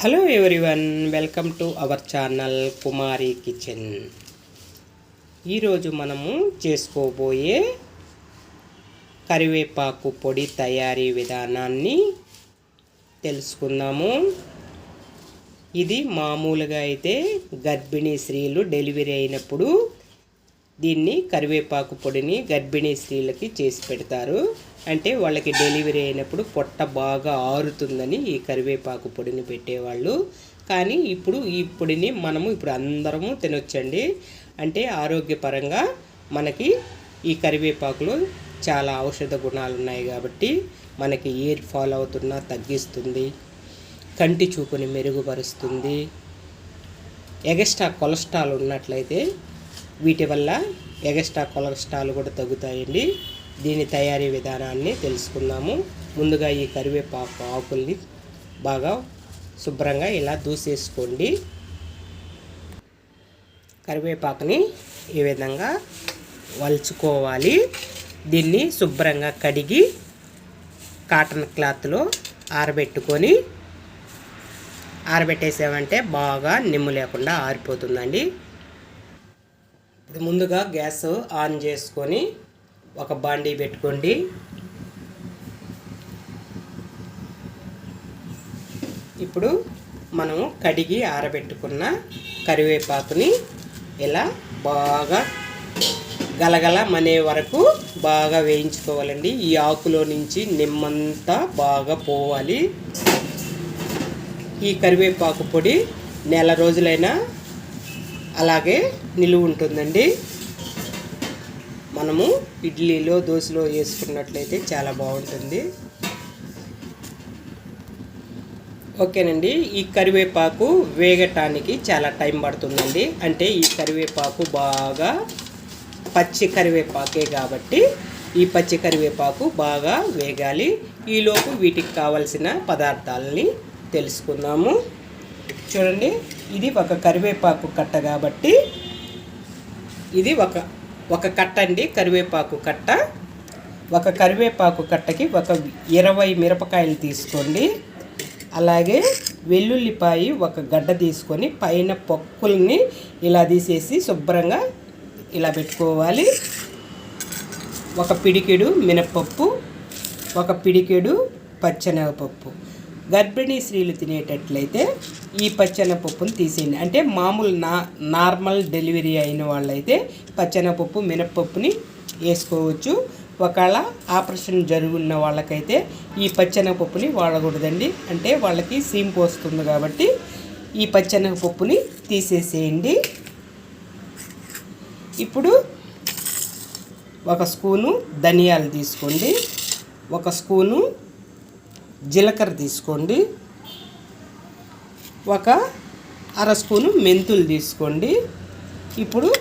Hello everyone welcome to our channel Kumari kitchen ఈరోజు మనము చేసుకోబోయే కరివేపాకు పొడి తయారీ విధానాన్ని తెలుసుకుందాము. ఇది మామూలుగా అయితే గర్భిణీ స్త్రీలు డెలివరీ అయినప్పుడు దీన్ని కరివేపాకు పొడిని గర్భిణీ స్త్రీలకి చేసి పెడతారు. అంటే వాళ్ళకి డెలివరీ అయినప్పుడు పొట్ట బాగా ఆరుతుందని ఈ కరివేపాకు పొడిని పెట్టేవాళ్ళు. కానీ ఇప్పుడు ఈ పొడిని మనము ఇప్పుడు అందరము తినొచ్చండి. అంటే ఆరోగ్యపరంగా మనకి ఈ కరివేపాకులో చాలా ఔషధ గుణాలు ఉన్నాయి కాబట్టి మనకి ఎయిర్ ఫాల్ అవుతున్నా తగ్గిస్తుంది. కంటి చూపుని మెరుగుపరుస్తుంది. ఎగస్ట్రా కొలెస్ట్రాల్ ఉన్నట్లయితే వీటి వల్ల ఎగస్ట్రా కొలెస్ట్రాల్ కూడా తగ్గుతాయండి. దీని తయారీ విధానాన్ని తెలుసుకుందాము. ముందుగా ఈ కరివేపాకు ఆకుల్ని బాగా శుభ్రంగా ఇలా దూసేసుకోండి. కరివేపాకుని ఈ విధంగా వలుచుకోవాలి. దీన్ని శుభ్రంగా కడిగి కాటన్ క్లాత్లో ఆరబెట్టుకొని ఆరబెట్టేసామంటే బాగా నిమ్ము లేకుండా ఆరిపోతుందండి. ఇప్పుడు ముందుగా గ్యాస్ ఆన్ చేసుకొని ఒక బాండీ పెట్టుకోండి. ఇప్పుడు మనం కడిగి ఆరబెట్టుకున్న కరివేపాకుని ఇలా బాగా గలగల మనే వరకు బాగా వేయించుకోవాలండి. ఈ ఆకులో నుంచి నిమ్మంతా బాగా పోవాలి. ఈ కరివేపాకు పొడి నెల రోజులైనా అలాగే నిలువ ఉంటుందండి. మనము ఇడ్లీలో దోశలో వేసుకున్నట్లయితే చాలా బాగుంటుంది. ఓకేనండి ఈ కరివేపాకు వేగటానికి చాలా టైం పడుతుందండి. అంటే ఈ కరివేపాకు బాగా పచ్చి కరివేపాకే కాబట్టి ఈ పచ్చి కరివేపాకు బాగా వేగాలి. ఈలోపు వీటికి కావలసిన పదార్థాలని తెలుసుకుందాము. చూడండి ఇది ఒక కరివేపాకు కట్ట కాబట్టి ఇది ఒక ఒక కట్ట అండి కరివేపాకు కట్ట. ఒక కరివేపాకు కట్టకి ఒక ఇరవై మిరపకాయలు తీసుకోండి. అలాగే వెల్లుల్లిపాయి ఒక గడ్డ తీసుకొని పైన పొక్కుల్ని ఇలా తీసేసి శుభ్రంగా ఇలా పెట్టుకోవాలి. ఒక పిడికెడు మినప్పప్పు ఒక పిడికెడు పచ్చెనగపప్పు. గర్భిణీ స్త్రీలు తినేటట్లయితే ఈ పచ్చెనపప్పును తీసేయండి. అంటే మామూలు నా నార్మల్ డెలివరీ అయిన వాళ్ళైతే పచ్చెనపప్పు మినపప్పుని వేసుకోవచ్చు. ఒకవేళ ఆపరేషన్ జరుగున్న వాళ్ళకైతే ఈ పచ్చెనగపప్పుని వాడకూడదండి. అంటే వాళ్ళకి సీంపు వస్తుంది కాబట్టి ఈ పచ్చెనగపప్పుని తీసేసేయండి. ఇప్పుడు ఒక స్పూను ధనియాలు తీసుకోండి. ఒక స్పూను జీలకర్ర తీసుకోండి. ఒక అర స్పూను మెంతులు తీసుకోండి. ఇప్పుడు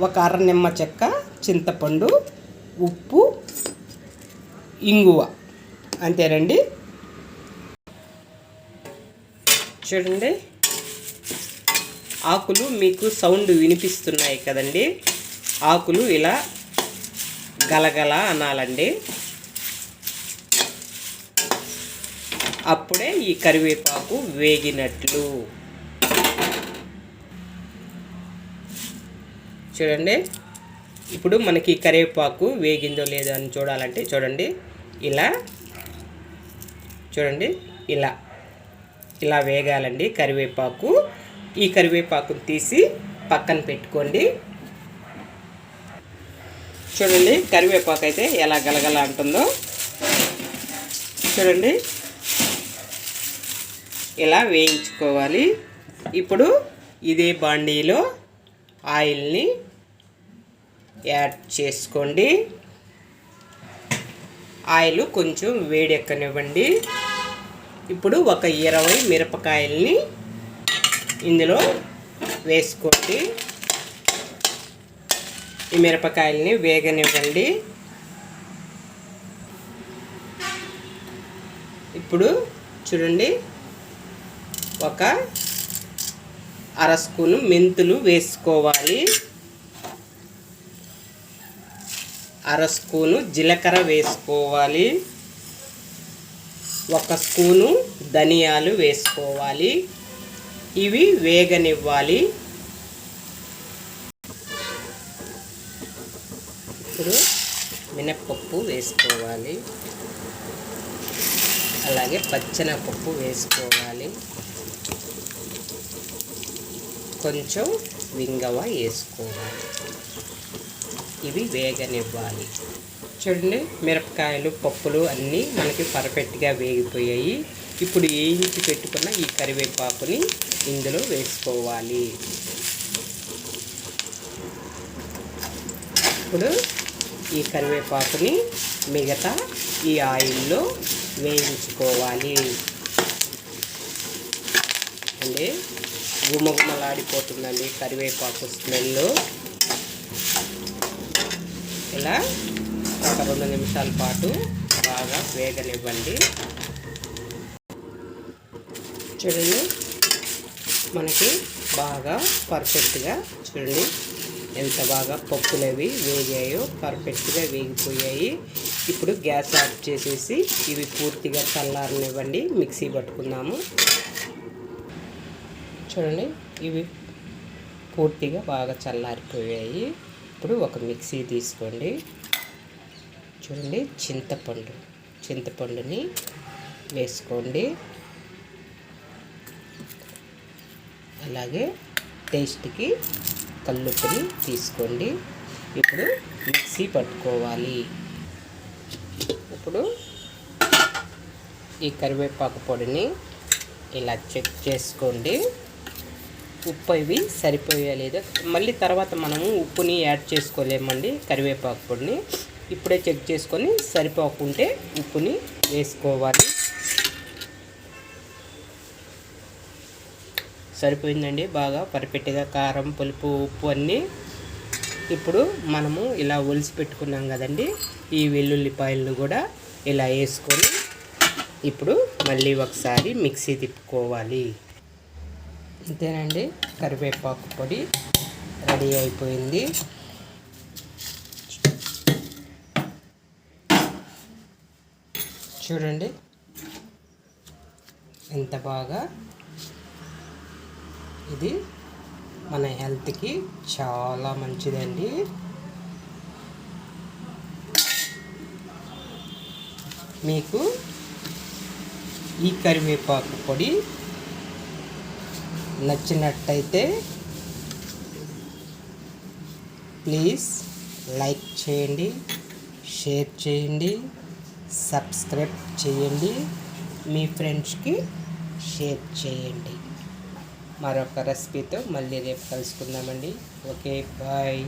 ఒక అర నిమ్మ చెక్క చింతపండు ఉప్పు ఇంగువ. అంతేనండి చూడండి. ఆకులు మీకు సౌండ్ వినిపిస్తున్నాయి కదండి. ఆకులు ఇలా గలగల అనాలండి. అప్పుడే ఈ కరివేపాకు వేగినట్లు. చూడండి. ఇప్పుడు మనకి కరివేపాకు వేగిందో లేదో అని చూడాలంటే చూడండి. ఇలా. చూడండి. ఇలా. ఇలా వేగాలండి కరివేపాకు. ఈ కరివేపాకును తీసి పక్కన పెట్టుకోండి. చూడండి కరివేపాకు అయితే ఎలా గలగల అంటుందో. చూడండి. ఇలా వేయించుకోవాలి? ఇప్పుడు ఇదే బాండీలో ఆయిల్ని యాడ్ చేసుకోండి. ఆయిల్ కొంచెం వేడెక్కనివ్వండి. ఇప్పుడు ఒక ఇరవై మిరపకాయల్ని ఇందులో వేసుకోండి. ఈ మిరపకాయల్ని వేగనివ్వండి. ఇప్పుడు చూడండి ఒక అర స్పూను మెంతులు వేసుకోవాలి. అర స్పూను జీలకర్ర వేసుకోవాలి. ఒక స్పూను ధనియాలు వేసుకోవాలి. ఇవి వేగనివ్వాలి. ఇప్పుడు మినప్పప్పు వేసుకోవాలి. అలాగే పచ్చనపప్పు వేసుకోవాలి. కొంచెం వింగవ వేసుకోవాలి. ఇవి వేగనివ్వాలి. చూడండి మిరపకాయలు పప్పులు అన్నీ మనకి పర్ఫెక్ట్గా వేగిపోయాయి. ఇప్పుడు వేయించి పెట్టుకున్న ఈ కరివేపాకుని ఇందులో వేసుకోవాలి. ఇప్పుడు ఈ కరివేపాకుని మిగతా ఈ ఆయిల్లో వేయించుకోవాలి. అంటే గుమగుమలాడిపోతుందండి కరివేపాకు స్మెల్ ఇలా ఒక రెండు నిమిషాల పాటు బాగా వేగనివ్వండి. చూడండి మనకి బాగా పర్ఫెక్ట్గా చూడండి ఎంత బాగా పప్పులవి వేగాయో పర్ఫెక్ట్గా వేగిపోయాయి. ఇప్పుడు గ్యాస్ ఆఫ్ చేసేసి ఇవి పూర్తిగా చల్లారనివ్వండి మిక్సీ పట్టుకుందాము. చూడండి. ఇవి పూర్తిగా బాగా చల్లారిపోయాయి. ఇప్పుడు ఒక మిక్సీ తీసుకోండి. చూడండి చింతపండు. చింతపండుని వేసుకోండి. అలాగే టేస్ట్కి కల్లుపుని తీసుకోండి. ఇప్పుడు మిక్సీ పట్టుకోవాలి. ఇప్పుడు ఈ కరివేపాకు పొడిని ఇలా చెక్ చేసుకోండి. ఉప్పు ఇవి సరిపోయలేదు మళ్ళీ తర్వాత మనము ఉప్పుని యాడ్ చేసుకోలేమండి కరివేపాకు పొడిని. ఇప్పుడే చెక్ చేసుకొని సరిపోకుంటే ఉప్పుని వేసుకోవాలి. సరిపోయిందండి బాగా పర్ఫెక్ట్గా కారం పులుపు ఉప్పు అన్నీ. ఇప్పుడు మనము ఇలా ఒలిసి పెట్టుకున్నాం కదండి ఈ వెల్లుల్లిపాయలను కూడా ఇలా వేసుకొని ఇప్పుడు మళ్ళీ ఒకసారి మిక్సీ తిప్పుకోవాలి. అంతేనండి. కరివేపాకు పొడి రెడీ అయిపోయింది. చూడండి. ఎంత బాగా ఇది మన హెల్త్కి చాలా మంచిదండి. మీకు ఈ కరివేపాకు పొడి నచ్చినట్టయితే ప్లీజ్ లైక్ చేయండి షేర్ చేయండి సబ్స్క్రైబ్ చేయండి మీ ఫ్రెండ్స్కి షేర్ చేయండి. మరొక రెసిపీతో మళ్ళీ రేపు కలుసుకుందామండి. Okay bye.